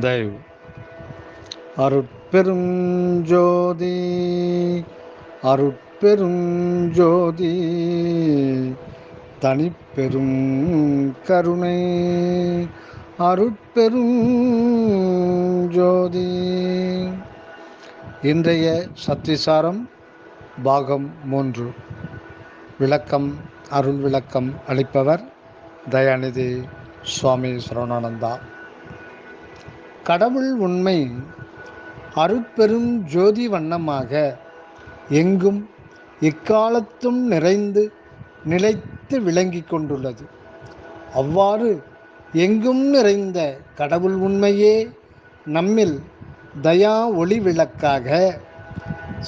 தயவு. அருட்பெரும் ஜோதி அருட்பெரும் ஜோதி தனிப்பெரும் கருணை. அருட்பெரும் ஜோதி. இன்றைய சத்திசாரம் பாகம் மூன்று. விளக்கம் அருள் விளக்கம் அளிப்பவர் தயாநிதி சுவாமி சரவணானந்தா கடவுள் உண்மை அருட்பெரும் ஜோதி வண்ணமாக எங்கும் இக்காலத்தும் நிறைந்து நிலைத்து விளங்கி கொண்டுள்ளது. அவ்வாறு எங்கும் நிறைந்த கடவுள் உண்மையே நம்மில் தயா ஒளி விளக்காக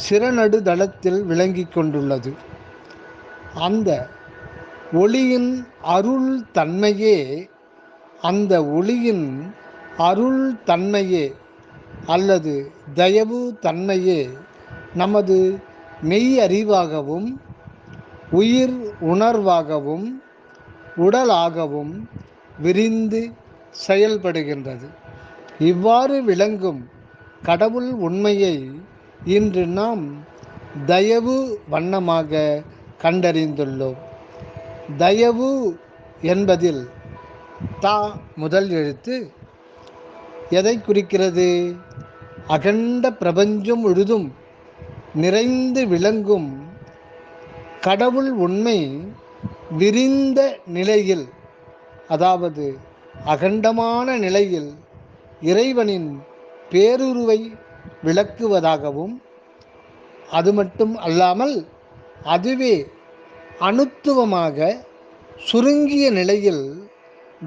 சிறநடுதளத்தில் விளங்கி கொண்டுள்ளது. அந்த ஒளியின் அருள் தன்மையே அந்த ஒளியின் அருள் தன்மையே அல்லது தயவு தன்மையே நமது மெய் அறிவாகவும் உயிர் உணர்வாகவும் உடலாகவும் விரிந்து செயல்படுகின்றது. இவ்வாறு விளங்கும் கடவுள் உண்மையை இன்று நாம் தயவு வண்ணமாக கண்டறிந்துள்ளோம். தயவு என்பதில் தா முதல் எழுத்து எதை குறிக்கிறது? அகண்ட பிரபஞ்சம் முழுதும் நிறைந்து விளங்கும் கடவுள் உண்மை விரிந்த நிலையில் அதாவது அகண்டமான நிலையில் இறைவனின் பேருருவை விளக்குவதாகவும் அது மட்டும் அல்லாமல் அதுவே அணுத்துவமாக சுருங்கிய நிலையில்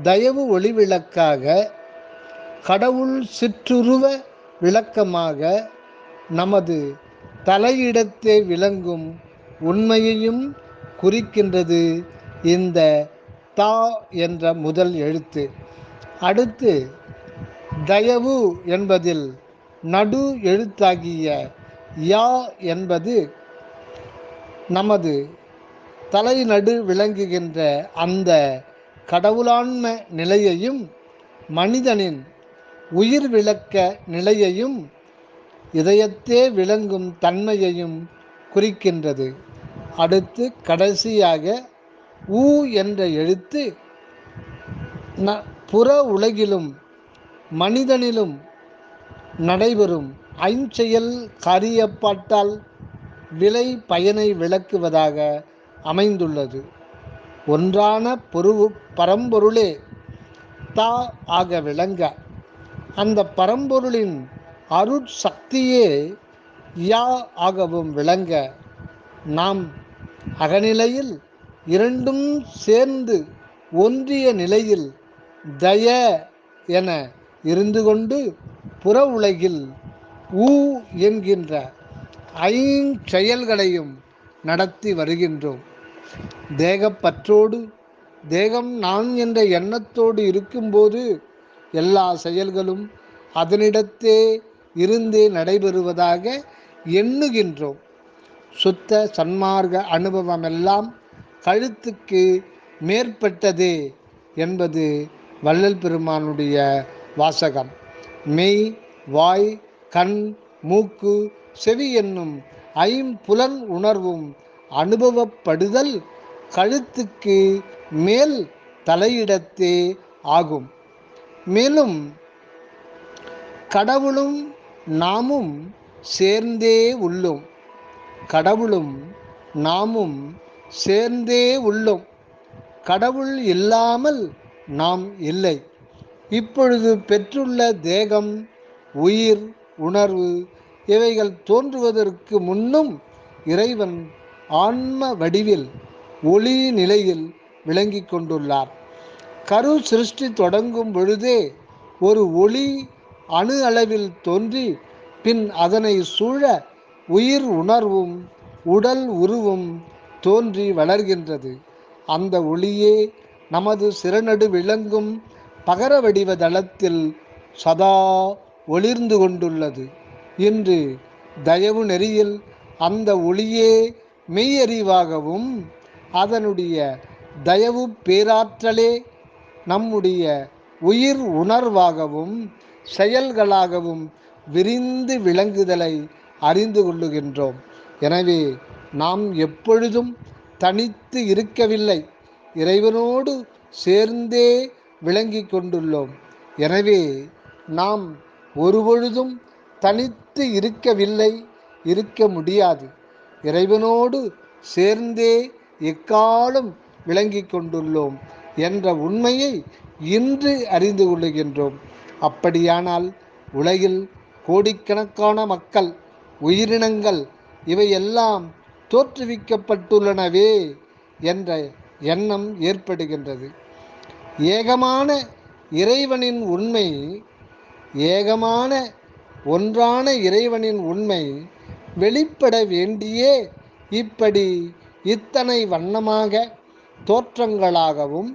தயவு ஒளிவிளக்காக கடவுள் சிற்றுருவ விளக்கமாக நமது தலையிடத்தே விளங்கும் உண்மையையும் குறிக்கின்றது இந்த தா என்ற முதல் எழுத்து. அடுத்து தயவு என்பதில் நடு எழுத்தாகிய யா என்பது நமது தலைநடு விளங்குகின்ற அந்த கடவுளான்ம நிலையையும் மனிதனின் உயிர் விளக்க நிலையையும் இதயத்தே விளங்கும் தன்மையையும் குறிக்கின்றது. அடுத்து கடைசியாக ஊ என்ற எழுத்து. ந புற உலகிலும் மனிதனிலும் நடைபெறும். ஐஞ்செயல் காரியப்பாட்டால் விலை பயனை விளக்குவதாக அமைந்துள்ளது. ஒன்றான பொரு பரம்பொருளே தா ஆக விளங்க. அந்த பரம்பொருளின் அருட்சக்தியே யா ஆகவும் விளங்க நாம் அகநிலையில் இரண்டும் சேர்ந்து ஒன்றிய நிலையில் தய என இருந்து கொண்டு புற உலகில் ஊ என்கின்ற ஐஞ்செயல்களையும் நடத்தி வருகின்றோம். தேகப்பற்றோடு தேகம் நான் என்ற எண்ணத்தோடு இருக்கும்போது எல்லா செயல்களும் அதனிடத்தே இருந்தே நடைபெறுவதாக எண்ணுகின்றோம். சுத்த சன்மார்க்க அனுபவமெல்லாம் கழுத்துக்கு மேற்பட்டதே என்பது வள்ளல் பெருமானுடைய வாசகம். மெய் வாய் கண் மூக்கு செவி என்னும் ஐம்புலன் உணர்வும் அனுபவப்படுதல் கழுத்துக்கு மேல் தலையிடத்தே ஆகும். மேலும் கடவுளும் நாமும் சேர்ந்தே உள்ளோம். கடவுளும் நாமும் சேர்ந்தே உள்ளோம். கடவுள் இல்லாமல் நாம் இல்லை. இப்பொழுது பெற்றுள்ள தேகம் உயிர் உணர்வு இவைகள் தோன்றுவதற்கு முன்னும் இறைவன் ஆன்ம வடிவில் ஒளி நிலையில் விளங்கி கொண்டுள்ளார். கரு சிருஷ்டி தொடங்கும் பொழுதே ஒரு ஒளி அணு அளவில் தோன்றி பின் அதனை சூழ உயிர் உணர்வும் உடல் உருவும் தோன்றி வளர்கின்றது. அந்த ஒளியே நமது சிறநடு விளங்கும் பகர வடிவ தளத்தில் சதா ஒளிர்ந்து கொண்டுள்ளது. இன்று தயவு நெறியில் அந்த ஒளியே மெய்யறிவாகவும் அதனுடைய தயவு பேராற்றலே நம்முடைய உயிர் உணர்வாகவும் செயல்களாகவும் விரிந்து விளங்குதலை அறிந்து கொள்ளுகின்றோம். எனவே நாம் எப்பொழுதும் தனித்து இருக்கவில்லை. இறைவனோடு சேர்ந்தே விளங்கி கொண்டுள்ளோம். எனவே நாம் ஒருபொழுதும் தனித்து இருக்கவில்லை இருக்க முடியாது. இறைவனோடு சேர்ந்தே எக்காலம் விளங்கி கொண்டுள்ளோம்? என்ற உண்மையை இன்று அறிந்து கொள்ளுகின்றோம். அப்படியானால் உலகில் கோடிக்கணக்கான மக்கள் உயிரினங்கள் இவையெல்லாம் தோற்றுவிக்கப்பட்டுள்ளனவே என்ற எண்ணம் ஏற்படுகின்றது. ஏகமான இறைவனின் உண்மை ஏகமான ஒன்றான இறைவனின் உண்மை வெளிப்பட வேண்டியே இப்படி இத்தனை வண்ணமாக தோற்றங்களாகவும்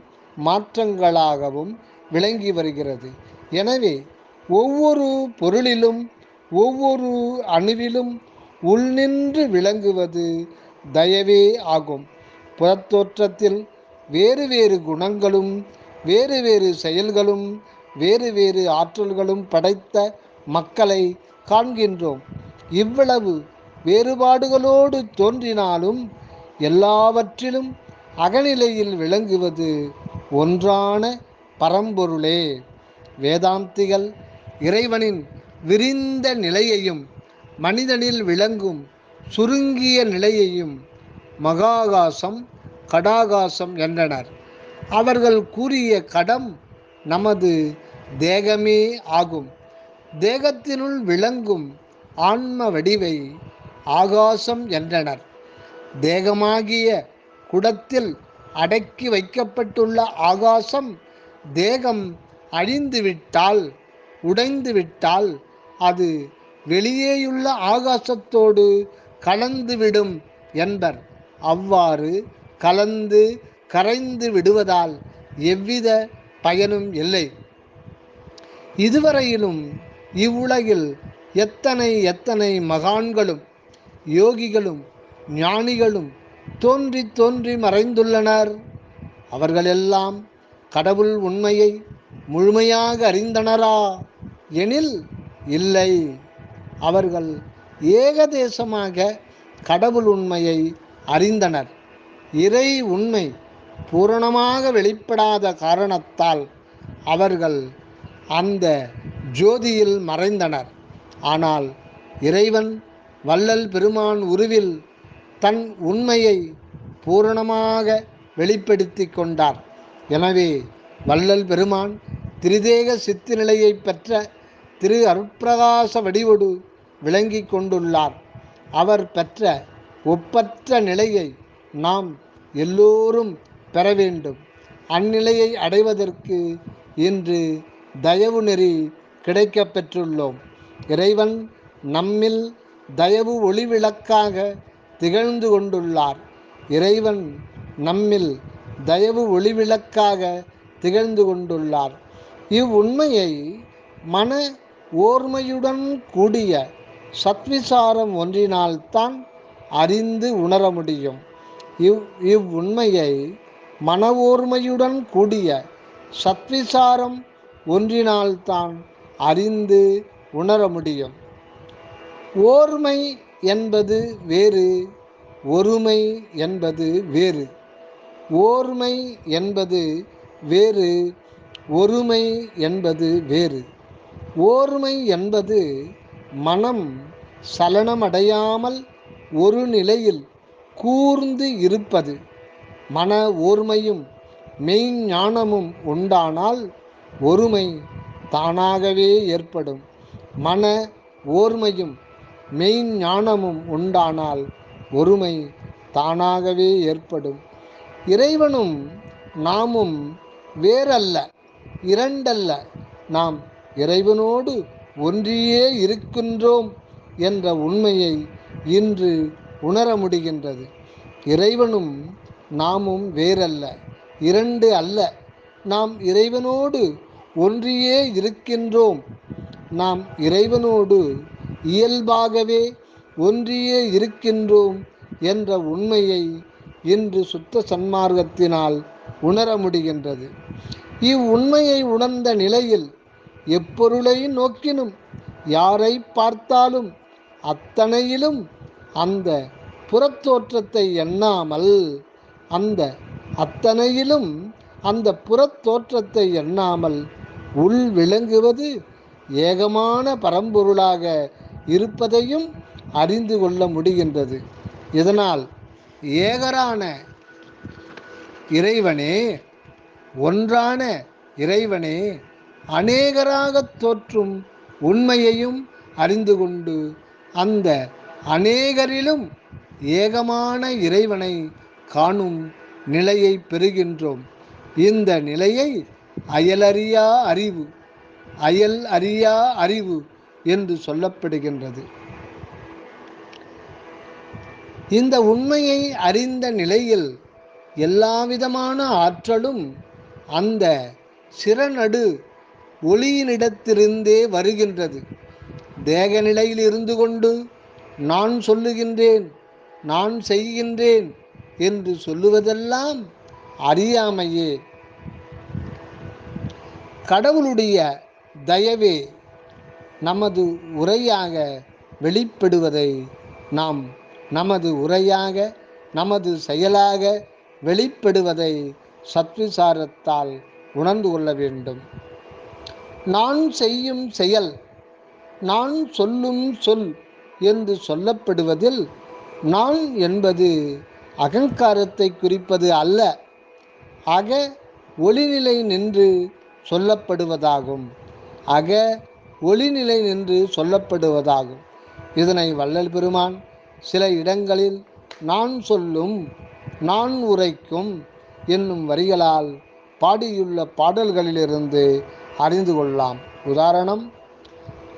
மாற்றங்களாகவும் விளங்கி வருகிறது. எனவே ஒவ்வொரு பொருளிலும் ஒவ்வொரு அணுவிலும் உள்நின்று விளங்குவது தயவே ஆகும். புறத்தோற்றத்தில் வேறு வேறு குணங்களும் வேறு வேறு செயல்களும் வேறு வேறு ஆற்றல்களும் படைத்த மக்களை காண்கின்றோம். இவ்வளவு வேறுபாடுகளோடு தோன்றினாலும் எல்லாவற்றிலும் அகநிலையில் விளங்குவது ஒன்றான பரம்பொருளே. வேதாந்திகள் இறைவனின் விரிந்த நிலையையும் மனிதனில் விளங்கும் சுருங்கிய நிலையையும் மகாகாசம் கடாகாசம் என்றனர். அவர்கள் கூறிய கடம் நமது தேகமே ஆகும். தேகத்தினுள் விளங்கும் ஆன்ம வடிவை ஆகாசம் என்றனர். தேகமாகிய குடத்தில் அடக்கி வைக்கப்பட்டுள்ள ஆகாசம் தேகம் அழிந்துவிட்டால் உடைந்துவிட்டால் அது வெளியேயுள்ள ஆகாசத்தோடு கலந்துவிடும் என்பர். அவ்வாறு கலந்து கரைந்து விடுவதால் எவ்வித பயனும் இல்லை. இதுவரையிலும் இவ்வுலகில் எத்தனை எத்தனை மகான்களும் யோகிகளும் ஞானிகளும் தோன்றி தோன்றி மறைந்துள்ளனர். அவர்களெல்லாம் கடவுள் உண்மையை முழுமையாக அறிந்தனரா? எனில் இல்லை. அவர்கள் ஏகதேசமாக கடவுள் உண்மையை அறிந்தனர். இறை உண்மை பூரணமாக வெளிப்படாத காரணத்தால் அவர்கள் அந்த ஜோதியில் மறைந்தனர். ஆனால் இறைவன் வள்ளல் பெருமான் உருவில் தன் உண்மையை பூரணமாக வெளிப்படுத்தி கொண்டார். எனவே வள்ளல் பெருமான் திரிதேக சித்து நிலையை பெற்ற திரு அருட்பிரகாச வடிவொடு விளங்கி கொண்டுள்ளார். அவர் பெற்ற ஒப்பற்ற நிலையை நாம் எல்லோரும் பெற வேண்டும். அந்நிலையை அடைவதற்கு இன்று தயவு நெறி கிடைக்கப் பெற்றுள்ளோம் இறைவன் நம்மில் தயவு ஒளிவிளக்காக திகழ்ந்து கொண்டுள்ளார். இறைவன் நம்மில் தயவு ஒளிவிளக்காக திகழ்ந்து கொண்டுள்ளார். இவ்வுண்மையை மன ஓர்மையுடன் கூடிய சத்விசாரம் ஒன்றினால்தான் அறிந்து உணர முடியும். இவ் இவ்வுண்மையை மன ஓர்மையுடன் கூடிய சத்விசாரம் ஒன்றினால்தான் அறிந்து உணர முடியும். ஓர்மை என்பது வேறு ஒருமை என்பது வேறு. ஓர்மை என்பது வேறு ஒருமை என்பது வேறு. ஓர்மை என்பது மனம் சலனமடையாமல் ஒரு நிலையில் கூர்ந்து இருப்பது. மன ஓர்மையும் மெய்ஞானமும் உண்டானால் ஒருமை தானாகவே ஏற்படும். மன ஓர்மையும் மெய்ஞானமும் உண்டானால் ஒருமை தானாகவே ஏற்படும். இறைவனும் நாமும் வேறல்ல இரண்டல்ல. நாம் இறைவனோடு ஒன்றியே இருக்கின்றோம் என்ற உண்மையை இன்று உணர முடிகின்றது. இறைவனும் நாமும் வேறல்ல இரண்டு அல்ல. நாம் இறைவனோடு ஒன்றியே இருக்கின்றோம். நாம் இறைவனோடு இயல்பாகவே ஒன்றியே இருக்கின்றோம் என்ற உண்மையை இன்று சுத்த சன்மார்க்கத்தினால் உணர முடிகின்றது. இவ்வுண்மையை உணர்ந்த நிலையில் எப்பொருளை நோக்கினும் யாரை பார்த்தாலும் அத்தனையிலும் அந்த புறத்தோற்றத்தை எண்ணாமல் அந்த அத்தனையிலும் அந்த புறத்தோற்றத்தை எண்ணாமல் உள் விளங்குவது ஏகமான பரம்பொருளாக இருப்பதையும் அறிந்து கொள்ள முடிகின்றது. இதனால் ஏகரான இறைவனே ஒன்றான இறைவனே அநேகராகத் தோற்றும் உண்மையையும் அறிந்து கொண்டு அந்த அநேகரிலும் ஏகமான இறைவனை காணும் நிலையை பெறுகின்றோம். இந்த நிலையை அயலறியா அறிவு அயல் அறியா அறிவு என்று சொல்லப்படுகின்றது. இந்த உண்மையை அறிந்த நிலையில் எல்லாவிதமான ஆற்றலும் அந்த சிறநடு ஒளியினிடத்திலிருந்தே வருகின்றது. தேக நிலையில் இருந்து கொண்டு நான் சொல்லுகின்றேன் நான் செய்கின்றேன் என்று சொல்லுவதெல்லாம் அறியாமையே. கடவுளுடைய தயவே நமது உரையாக வெளிப்படுவதை நாம் நமது உரையாக நமது செயலாக வெளிப்படுவதை சத்விசாரத்தால் உணர்ந்து கொள்ள வேண்டும். நான் செய்யும் செயல் நான் சொல்லும் சொல் என்று சொல்லப்படுவதில் நான் என்பது அகங்காரத்தை குறிப்பது அல்ல அக ஒளிநிலை நின்று சொல்லப்படுவதாகும். அக ஒளிநிலை நின்று சொல்லப்படுவதாகும். இதனை வள்ளல் பெருமான் சில இடங்களில் நான் சொல்லும் நான் உரைக்கும் என்னும் வரிகளால் பாடியுள்ள பாடல்களிலிருந்து அறிந்து கொள்ளலாம். உதாரணம்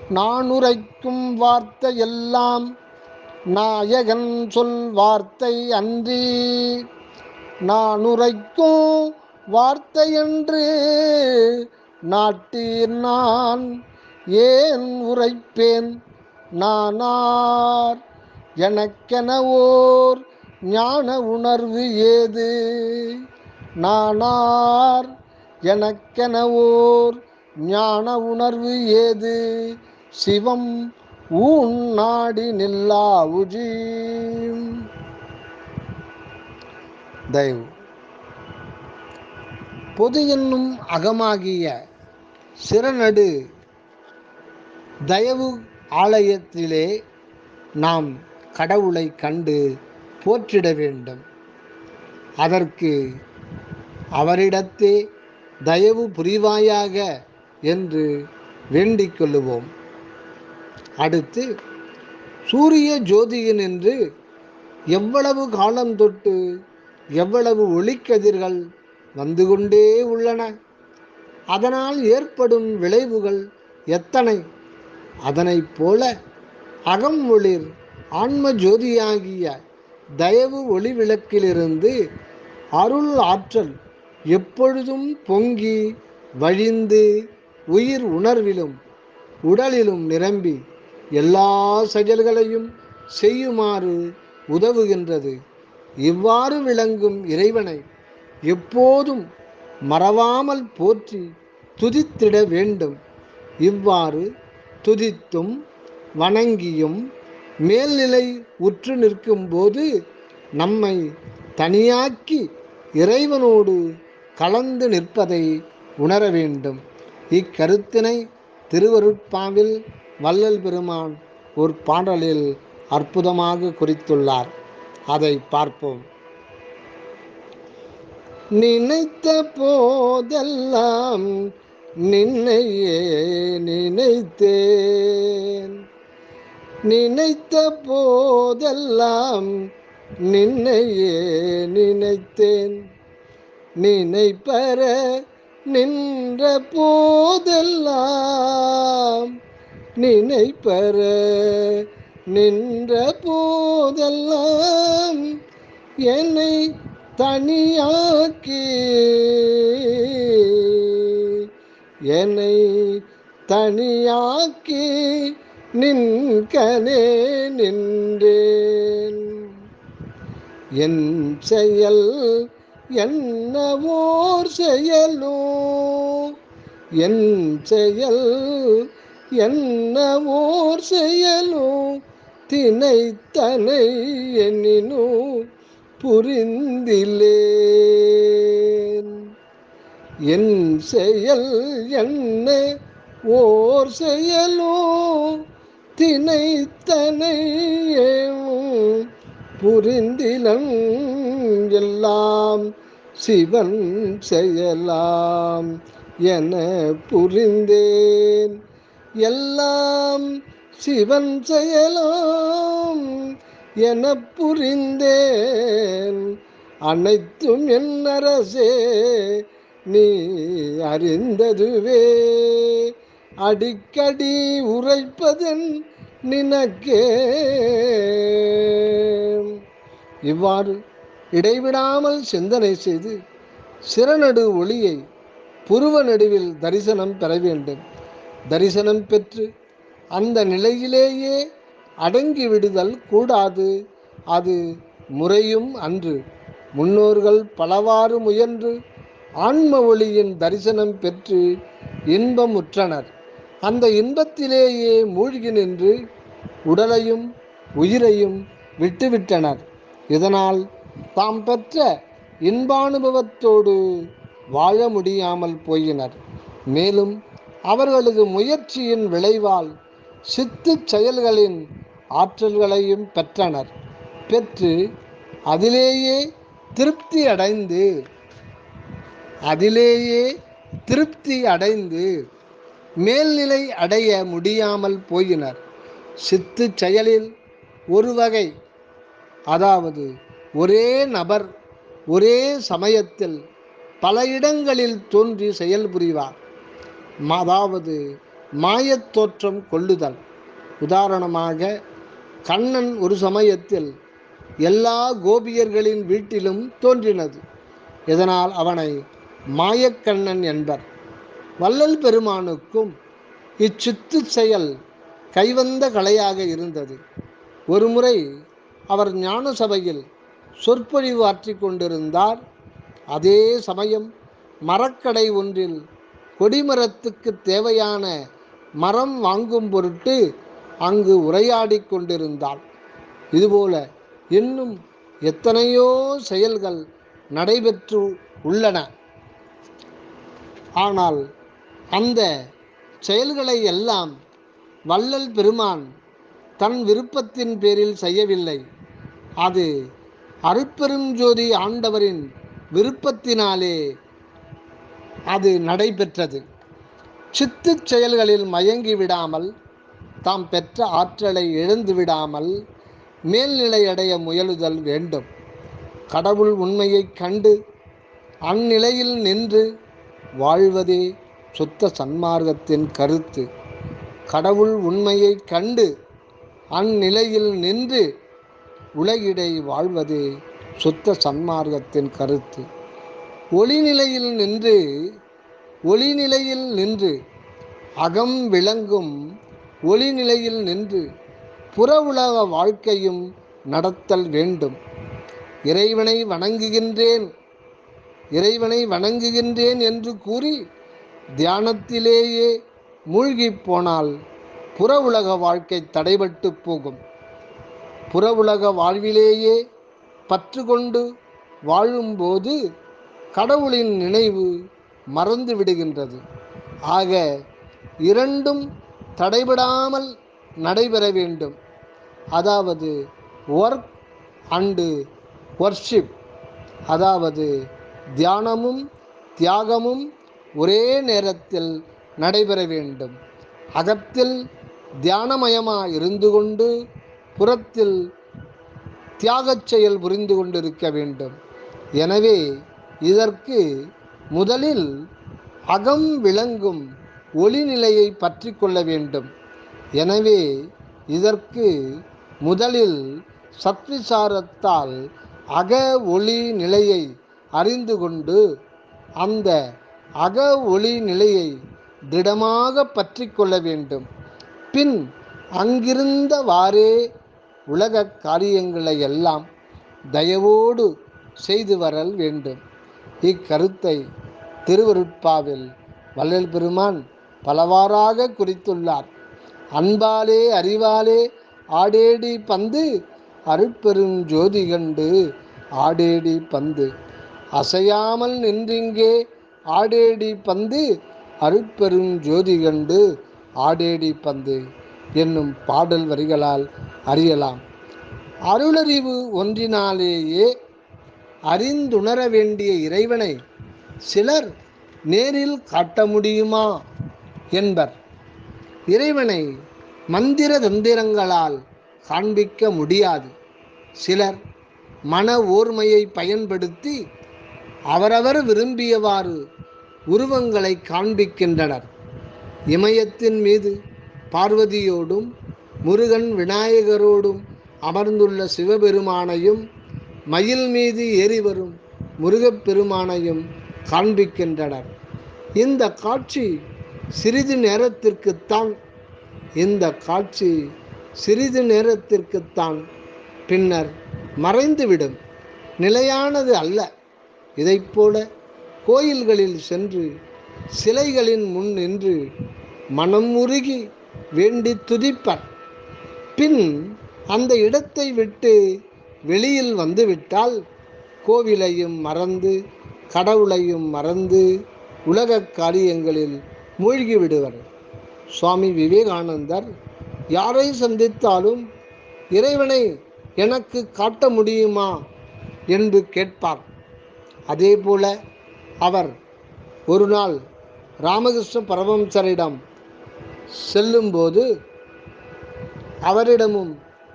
நான் உரைக்கும் வார்த்தை எல்லாம் நாயகன் சொல் வார்த்தை அன்றி நான் உரைக்கும் வார்த்தை என்று நாட்டீர் நான் ஏன் உரைப்பேன்? நானார் எனக்கென ஓர் ஞான உணர்வு ஏது? நானார் எனக்கென ஓர் ஞான உணர்வு ஏது? சிவம் ஊன் நாடி நில்லா உஜி தயவு. பொது என்னும் அகமாகிய சிறநடு தயவு ஆலயத்திலே நாம் கடவுளை கண்டு போற்றிட வேண்டும். அதற்கு அவரிடத்தே தயவு புரிவாயாக என்று வேண்டிக் கொள்ளுவோம். அடுத்து சூரிய ஜோதியின் என்று எவ்வளவு காலம் தொட்டு எவ்வளவு ஒளிக்கதிர்கள் வந்து கொண்டே உள்ளன? அதனால் ஏற்படும் விளைவுகள் எத்தனை? அதனைப் போல அகம் ஒளிர் ஆன்ம ஜோதியாகிய தயவு ஒளி விளக்கிலிருந்து அருள் ஆற்றல் எப்பொழுதும் பொங்கி வழிந்து உயிர் உணர்விலும் உடலிலும் நிரம்பி எல்லா செயல்களையும் செய்யுமாறு உதவுகின்றது. இவ்வாறு விளங்கும் இறைவனை எப்போதும் மறவாமல் போற்றி துதித்திட வேண்டும். இவ்வாறு துதித்தும் வணங்கியும் மேல்நிலை உற்று நிற்கும்போது நம்மை தனியாக்கி இறைவனோடு கலந்து நிற்பதை உணர வேண்டும். இக்கருத்தினை திருவருட்பாவில் வள்ளல் பெருமான் ஒரு பாடலில் அற்புதமாக குறித்துள்ளார். அதை பார்ப்போம். நினைத்த போதெல்லாம் நின்னையே நினைத்தேன். நினைத்த போதெல்லாம் நின்னையே நினைத்தேன். நினைப்பற நின்ற போதெல்லாம் நினைப்பற நின்ற போதெல்லாம் என்னை தனியாக்கி என்னை தனியாக்கி நின்கனே நின்றேன். என் செயல் என்னவோர் செயலோ? என் செயல் என்னவோர் செயலோ? தினைத்தனை எண்ணினோ புரிந்திலேன். என் செயல் என்ன ஓர் செயலோ? தினைத்தனை புரிந்திலம் எல்லாம் சிவன் செயலாம் என புரிந்தேன். எல்லாம் சிவன் செயலாம் என புரிந்தேன். அனைத்தும் என் அரசே நீ அறிந்ததுவே. அடிக்கடி உரைப்பதன் நினக்கே. இவ்வாறு இடைவிடாமல் சிந்தனை செய்து சிறநடு ஒளியை புருவ நடுவில் தரிசனம் பெற வேண்டும். தரிசனம் பெற்று அந்த நிலையிலேயே அடங்கி விடுதல் கூடாது. அது முறையும் அன்று முன்னோர்கள் பலவாறு முயன்று ஆன்ம ஒளியின் தரிசனம் பெற்று இன்பமுற்றனர். அந்த இன்பத்திலேயே மூழ்கி நின்று உடலையும் உயிரையும் விட்டுவிட்டனர். இதனால் தாம் பெற்ற இன்பானுபவத்தோடு வாழ முடியாமல் போயினர். மேலும் அவர்களது முயற்சியின் விளைவால் சித்து செயல்களின் ஆற்றல்களையும் பெற்றனர். பெற்று அதிலேயே திருப்தி அடைந்து அதிலேயே திருப்தி அடைந்து மேல்நிலை அடைய முடியாமல் போயினர். சித்து செயலில் ஒரு வகை அதாவது ஒரே நபர் ஒரே சமயத்தில் பல இடங்களில் தோன்றி செயல்புரிவார் அதாவது மாயத் தோற்றம் கொள்ளுதல். உதாரணமாக கண்ணன் ஒரு சமயத்தில் எல்லா கோபியர்களின் வீட்டிலும் தோன்றினது. இதனால் அவனை மாயக்கண்ணன் என்பர். வள்ளல் பெருமானுக்கும் இச்சித்து செயல் கைவந்த கலையாக இருந்தது. ஒருமுறை அவர் ஞான சபையில் சொற்பொழிவு ஆற்றிக் கொண்டிருந்தார். அதே சமயம் மரக்கடை ஒன்றில் கொடிமரத்துக்கு தேவையான மரம் வாங்கும் பொருட்டு அங்கு உரையாடி கொண்டிருந்தாள் இதுபோல இன்னும் எத்தனையோ செயல்கள் நடைபெற்று உள்ளன. ஆனால் அந்த செயல்களை எல்லாம் வள்ளல் பெருமான் தன் விருப்பத்தின் பேரில் செய்யவில்லை. அது அருட்பெருஞ்சோதி ஆண்டவரின் விருப்பத்தினாலே அது நடைபெற்றது. சித்து செயல்களில் மயங்கி விடாமல் தாம் பெற்ற ஆற்றலை இழந்து விடாமல் மேல்நிலை அடைய முயலுதல் வேண்டும். கடவுள் உண்மையைக் கண்டு அந்நிலையில் நின்று வாழ்வதே சுத்த சன்மார்க்கத்தின் கருத்து. கடவுள் உண்மையைக் கண்டு அந்நிலையில் நின்று உலகிடை வாழ்வது சுத்த சன்மார்க்கத்தின் கருத்து. ஒளிநிலையில் நின்று ஒளிநிலையில் நின்று அகம் விளங்கும் ஒளிநிலையில் நின்று புற உலக வாழ்க்கையும் நடத்தல் வேண்டும். இறைவனை வணங்குகின்றேன் இறைவனை வணங்குகின்றேன் என்று கூறி தியானத்திலேயே மூழ்கிப் போனால் புற உலக வாழ்க்கை தடைபட்டு போகும். புற உலக வாழ்விலேயே பற்று கொண்டு வாழும்போது கடவுளின் நினைவு மறந்து விடுகின்றது. ஆக இரண்டும் தடைபடாமல் நடைபெற வேண்டும். அதாவது ஒர்க் அண்டு ஒர்ஷிப் அதாவது தியானமும் தியாகமும் ஒரே நேரத்தில் நடைபெற வேண்டும். அகத்தில் தியானமயமாக இருந்து கொண்டு புறத்தில் தியாகச் செயல் புரிந்து கொண்டிருக்க வேண்டும். எனவே இதற்கு முதலில் அகம் விளங்கும் ஒளிநிலையை பற்றி கொள்ள வேண்டும். எனவே இதற்கு முதலில் சத்விசாரத்தால் அக ஒளி நிலையை அறிந்து கொண்டு அந்த அக ஒளி நிலையை திடமாக பற்றி கொள்ள வேண்டும். பின் அங்கிருந்தவாறே உலக காரியங்களை எல்லாம் தயவோடு செய்து வரல் வேண்டும். இக்கருத்தை திருவருட்பாவில் வள்ளல் பெருமான் பலவாறாக குறித்துள்ளார். அன்பாலே அறிவாலே ஆடேடி பந்து அருட்பெரும் ஜோதி கண்டு ஆடேடி பந்து. அசையாமல் நின்றிங்கே ஆடேடி பந்து அருட்பெரும் ஜோதி கண்டு ஆடேடி பந்து என்னும் பாடல் வரிகளால் அறியலாம். அருளறிவு ஒன்றினாலேயே அறிந்துணர வேண்டிய இறைவனை சிலர் நேரில் காட்ட முடியுமா என்பர். இறைவனை மந்திர தந்திரங்களால் காண்பிக்க முடியாது. சிலர் மன ஓர்மையை பயன்படுத்தி அவரவர் விரும்பியவாறு உருவங்களை காண்பிக்கின்றனர். இமயத்தின் மீது பார்வதியோடும் முருகன் விநாயகரோடும் அமர்ந்துள்ள சிவபெருமானையும் மயில் மீது ஏறி வரும் முருகப்பெருமானையும் காண்பிக்கின்றனர். இந்த காட்சி சிறிது நேரத்திற்குத்தான் இந்த காட்சி சிறிது நேரத்திற்குத்தான் பின்னர் மறைந்துவிடும். நிலையானது அல்ல. இதைப்போல கோயில்களில் சென்று சிலைகளின் முன் நின்று மனம் உருகி வேண்டி துதிப்பர். பின் அந்த இடத்தை விட்டு வெளியில் வந்துவிட்டால் கோவிலையும் மறந்து கடவுளையும் மறந்து உலக காரியங்களில் மூழ்கி விடுவர். சுவாமி விவேகானந்தர் யாரை சந்தித்தாலும் இறைவனை எனக்கு காட்ட முடியுமா? என்று கேட்பார். அதேபோல அவர் ஒரு நாள் ராமகிருஷ்ண பரமம்சரிடம் செல்லும்போது அவரிடமும்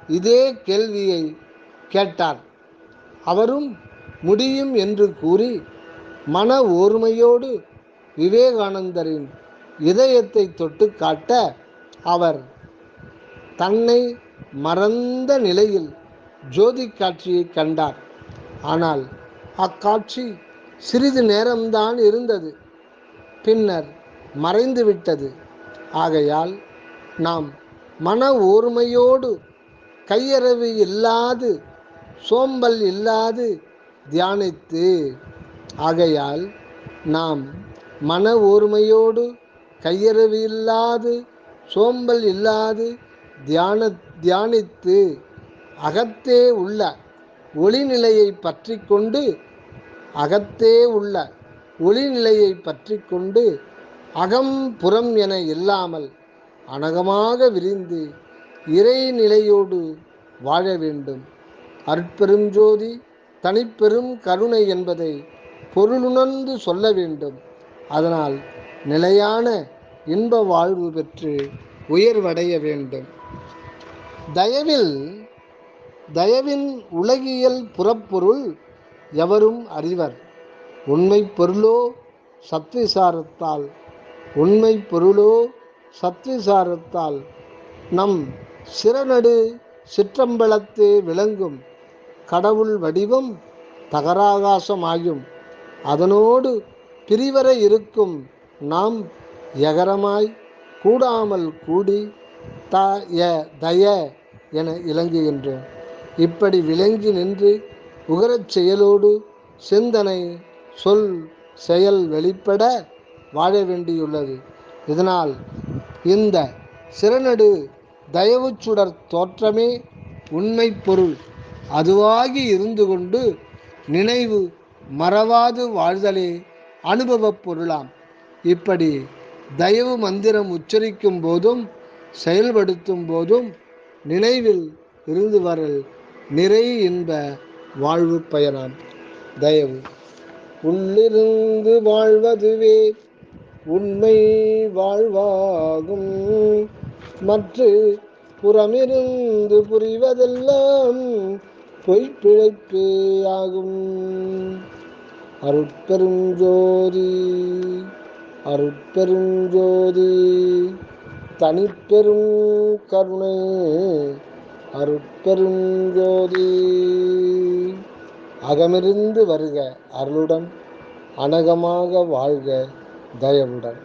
இதே கேள்வியை கேட்டார். அவரும் முடியும் என்று கூறி மன ஓர்மையோடு விவேகானந்தரின் இதயத்தை தொட்டு காட்ட அவர் தன்னை மறந்த நிலையில் ஜோதி காட்சியை கண்டார். ஆனால் அக்காட்சி சிறிது நேரம்தான் இருந்தது. பின்னர் மறைந்து விட்டது. ஆகையால் நாம் மன ஓர்மையோடு கையறவு இல்லாது சோம்பல் இல்லாது தியானித்து ஆகையால் நாம் மன ஓர்மையோடு கையறவு இல்லாது சோம்பல் இல்லாது தியான தியானித்து அகத்தே உள்ள ஒளிநிலையை பற்றி கொண்டு அகத்தே உள்ள ஒளிநிலையை பற்றி கொண்டு அகம் புறம் என இல்லாமல் அனகமாக விரிந்து இறைநிலையோடு வாழ வேண்டும். அற்பெருஞ்சோதி தனிப்பெரும் கருணை என்பதை பொருளுணர்ந்து சொல்ல வேண்டும். அதனால் நிலையான இன்ப வாழ்வு பெற்று உயர்வடைய வேண்டும். தயவில் தயவின் உலகியல் புறப்பொருள் எவரும் அறிவர். உண்மை பொருளோ சத்விசாரத்தால். உண்மை பொருளோ சத்விசாரத்தால். நம் சிறநடு சிற்றம்பலத்தே விளங்கும். கடவுள் வடிவம் தகராகாசமாயும். அதனோடு பிரிவர இருக்கும். நாம் எகரமாய் கூடாமல் கூடி த ய தய என இலங்குகின்றோம். இப்படி விளங்கி நின்று உகரச் செயலோடு சிந்தனை சொல் செயல் வெளிப்பட வாழ வேண்டியுள்ளது. இதனால் இந்த சிறநடு தயவுச் சுடர் தோற்றமே உண்மை பொருள். அதுவாகி இருந்து கொண்டு நினைவு மறவாது வாழ்தலே அனுபவப் பொருளாம். இப்படி தயவு மந்திரம் உச்சரிக்கும் போதும் செயல்படுத்தும் போதும் நினைவில் இருந்து வரல் நிறை இன்ப வாழ்வு பயனாம். தயவு. உள்ளிருந்து வாழ்வதுவே உண்மை வாழ்வாகும். மற்ற புறமிருந்து புரிவதெல்லாம் பொய்ப்பிழைப்பே ஆகும். அருட்பெரும் ஜோதி அருட்பெரும் ஜோதி தனிப்பெரும் கருணை அருட்பெருங்கோதி அகமிருந்து வருக அருளுடன் அனகமாக வாழ்க தயவுடன்.